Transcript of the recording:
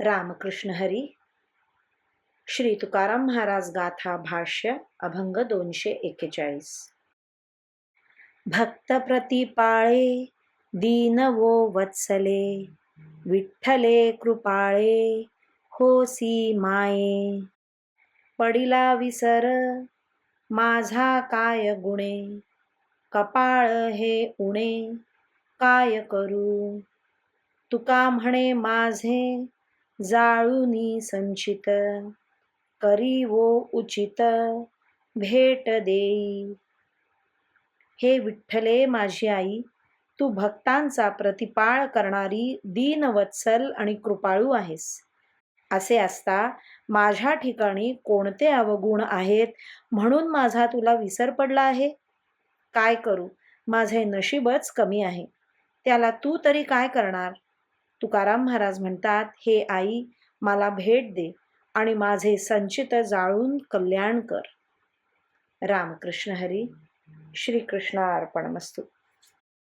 रामकृष्ण हरी श्री तुकाराम महाराज गाथा भाष्य अभंग दोनशे एक्केचाळीस. भक्त प्रतिपाळे दीन वो वत्सले विठ्ठले कृपाळे होसी माये. पडिला विसर माझा काय गुणे कपाळ हे उणे काय करू? तुका म्हणे माझे जाळूनी संचित करी वो उचित भेट देई. हे विठ्ठले माझी आई तू भक्तांचा प्रतिपाळ करणारी दीनवत्सल आणि कृपाळू आहेस. असे असता माझ्या ठिकाणी कोणते अवगुण आहेत म्हणून माझा तुला विसर पडला आहे? काय करू? माझे नशीबच कमी आहे. त्याला तू तरी काय करणार? तुकाराम महाराज म्हणतात हे आई मला भेट दे आणि माझे संचित जाळून कल्याण कर. रामकृष्ण हरी श्रीकृष्ण अर्पणमस्तू.